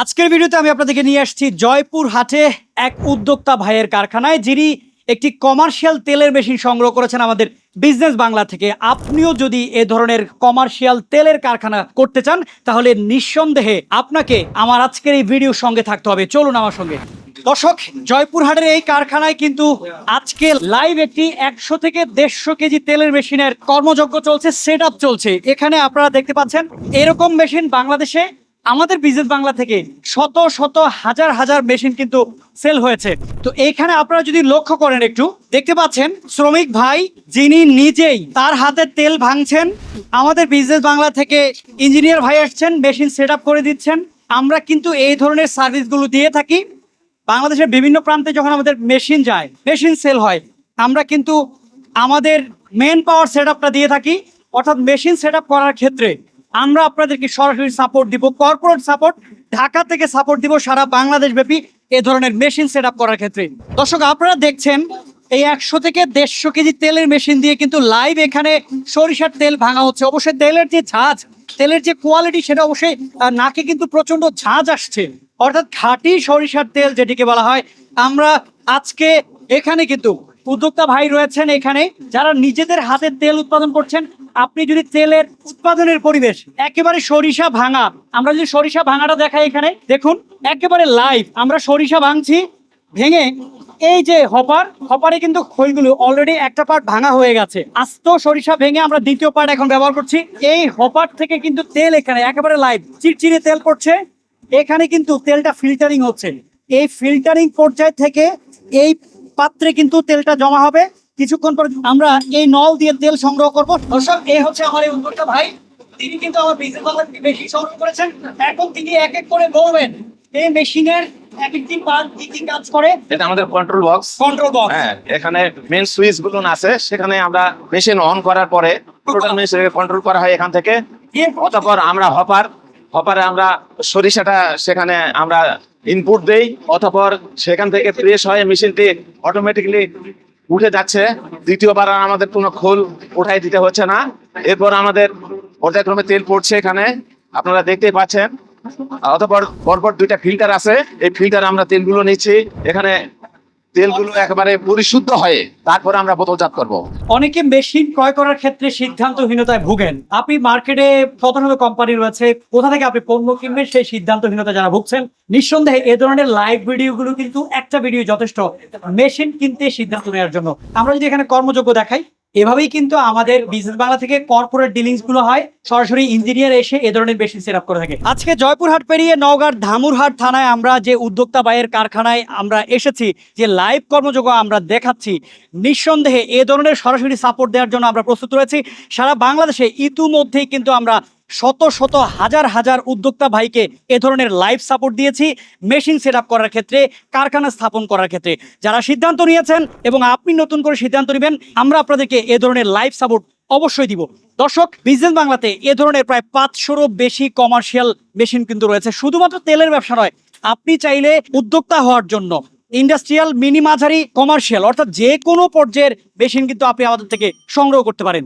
আজকের ভিডিওতে আমি আপনাদেরকে নিয়ে আসছি জয়পুর হাটে এক উদ্যোক্তা ভাইয়ের কারখানায়, যিনি একটি কমার্শিয়াল তেলের মেশিন সংগ্রহ করেছেন আমাদের বিজনেস বাংলা থেকে। আপনিও যদি এ ধরনের কমার্শিয়াল তেলের কারখানা করতে চান, তাহলে নিঃসন্দেহে আপনাকে আমার আজকের এই ভিডিওর সঙ্গে থাকতে হবে। চলুন আমার সঙ্গে। দর্শক জয়পুরহাটের এই কারখানায় কিন্তু আজকে লাইভ একটি একশো থেকে দেড়শো কেজি তেলের মেশিনের কর্মযজ্ঞ চলছে সেট চলছে। এখানে আপনারা দেখতে পাচ্ছেন, এরকম মেশিন বাংলাদেশে আমাদের বিজনেস বাংলা থেকে শত শত হাজার হাজার মেশিন কিন্তু সেল হয়েছে। তো এইখানে আপনারা যদি লক্ষ্য করেন একটু, দেখতে পাচ্ছেন শ্রমিক ভাই যিনি নিজেই তার হাতে তেল ভাঙছেন। আমাদের বিজনেস বাংলা থেকে ইঞ্জিনিয়ার ভাই আসছেন, মেশিন সেট করে দিচ্ছেন। আমরা কিন্তু এই ধরনের সার্ভিসগুলো দিয়ে থাকি। বাংলাদেশের বিভিন্ন প্রান্তে যখন আমাদের মেশিন যায়, মেশিন সেল হয়, আমরা কিন্তু আমাদের মেন পাওয়ার সেট দিয়ে থাকি। অর্থাৎ মেশিন সেট করার ক্ষেত্রে আমরা আপনাদেরকে সরাসরি সাপোর্ট দিব। কর্পোরেট সাপোর্ট ঢাকা থেকে সাপোর্ট দিব সারা বাংলাদেশ ব্যাপী এ ধরনের মেশিন সেট করার ক্ষেত্রে। দর্শক, আপনারা দেখছেন এই একশো থেকে দেড়শো কেজি তেলের মেশিন দিয়ে কিন্তু লাইভ এখানে সরিষার তেল ভাঙা হচ্ছে। অবশ্যই তেলের যে ঝাঁজ, তেলের যে কোয়ালিটি সেটা অবশ্যই নাকে কিন্তু প্রচণ্ড ঝাঁজ আসছে। অর্থাৎ খাঁটি সরিষার তেল যেটিকে বলা হয়, আমরা আজকে এখানে কিন্তু উদ্যোক্তা ভাই রয়েছেন এখানে, যারা নিজেদের হাতে তেল উৎপাদন করছেন আপনি যদি তেলের উৎপাদনের পরিবেশ একেবারে সরিষা ভাঙা, আমরা যদি সরিষা ভাঙাটা দেখাই এখানে, দেখুন, একেবারে লাইভ আমরা সরিষা ভাঙছি, ভেঙে এই যে হপার, হপারে কিন্তু খৈগুলো অলরেডি একটা পার্ট ভাঙা হয়ে গেছে। আস্ত সরিষা ভেঙে আমরা দ্বিতীয় পার্ট এখন ব্যবহার করছি। এই হপার থেকে কিন্তু তেল এখানে একেবারে লাইভ চিরচিরে তেল পড়ছে। এখানে কিন্তু তেলটা ফিল্টারিং হচ্ছে। এই ফিল্টারিং পর্যায় থেকে এই পাত্রে কিন্তু তেলটা জমা হবে। কিছুক্ষণ পর আমরা এই নল দিয়ে তেল সংগ্রহ করব। দর্শক এই হচ্ছে আমার এই উদ্যোক্তা ভাই। তিনি কিন্তু আমার বিজনেস বাংলা থেকে সংগ্রহ করেছেন। এখন তিনি এক এক করে বলবেন এই মেশিনের এক একটি পার্ট কি কি কাজ করে? এটা আমাদের কন্ট্রোল বক্স কন্ট্রোল বক্স হ্যাঁ এখানে মেন সুইচগুলো আছে। সেখানে আমরা মেশিন অন করার পরে টোটাল মেশিন কন্ট্রোল করা হয় এখান থেকে। অতঃপর আমরা হপার হপারে আমরা সরিষাটা সেখানে আমরা ইনপুট দেই। অতঃপর সেখান থেকে প্রেস হয়ে মেশিনটি অটোমেটিকলি উঠে যাচ্ছে। দ্বিতীয়বার আর আমাদের কোনো খোল উঠাই দিতে হচ্ছে না। এরপর আমাদের পর্যায়ক্রমে তেল পড়ছে এখানে। আপনারা দেখতেই পাচ্ছেন। অতপর পরপর দুইটা ফিল্টার আছে। এই ফিল্টার আমরা তেলগুলো নিচ্ছি। এখানে তেলগুলো একেবারে পরিশুদ্ধ হয়ে তারপরে আমরা বোতলজাত করব। অনেকে মেশিন ক্রয় করার ক্ষেত্রে সিদ্ধান্তহীনতায় ভুগেন। আপনি মার্কেটে শত কোম্পানি রয়েছে, কোথা থেকে আপনি পণ্য কিনবেন সেই সিদ্ধান্তহীনতা যারা ভুগছেন, নিঃসন্দেহে এ ধরনের লাইভ ভিডিওগুলো কিন্তু একটা ভিডিও যথেষ্ট মেশিন কিনতে সিদ্ধান্ত নেওয়ার জন্য। আমরা যদি এখানে কর্মযোগ্য দেখাই এভাবেই কিন্তু আমাদের বিজনেস বাংলা থেকে কর্পোরেট ডিলিংসগুলো হয়, সরাসরি ইঞ্জিনিয়ার এসে এ ধরনের বেশি সেট আপ করে থাকে। আজকে জয়পুরহাট পেরিয়ে নওগাঁর ধামুরহাট থানায় আমরা যে উদ্যোক্তা বাইয়ের কারখানায় আমরা এসেছি, যে লাইভ কর্মযোগ্য আমরা দেখাচ্ছি, নিঃসন্দেহে এ ধরনের সরাসরি সাপোর্ট দেওয়ার জন্য আমরা প্রস্তুত রয়েছি। সারা বাংলাদেশে ইতিমধ্যেই কিন্তু আমরা শত শত হাজার হাজার উদ্যোক্তা ভাইকে এ ধরনের লাইভ সাপোর্ট দিয়েছি মেশিন সেট করার ক্ষেত্রে, কারখানা স্থাপন করার ক্ষেত্রে। যারা সিদ্ধান্ত নিয়েছেন এবং আপনি নতুন করে সিদ্ধান্ত নেবেন, আমরা আপনাদেরকে এ ধরনের লাইভ সাপোর্ট অবশ্যই দিব। দর্শক বিজনেস বাংলাতে এ ধরনের প্রায় পাঁচশোরও বেশি কমার্শিয়াল মেশিন কিন্তু রয়েছে। শুধুমাত্র তেলের ব্যবসা নয়, আপনি চাইলে উদ্যোক্তা হওয়ার জন্য ইন্ডাস্ট্রিয়াল মিনি মাঝারি কমার্শিয়াল অর্থাৎ যে কোনো পর্যায়ের মেশিন কিন্তু আপনি আমাদের থেকে সংগ্রহ করতে পারেন।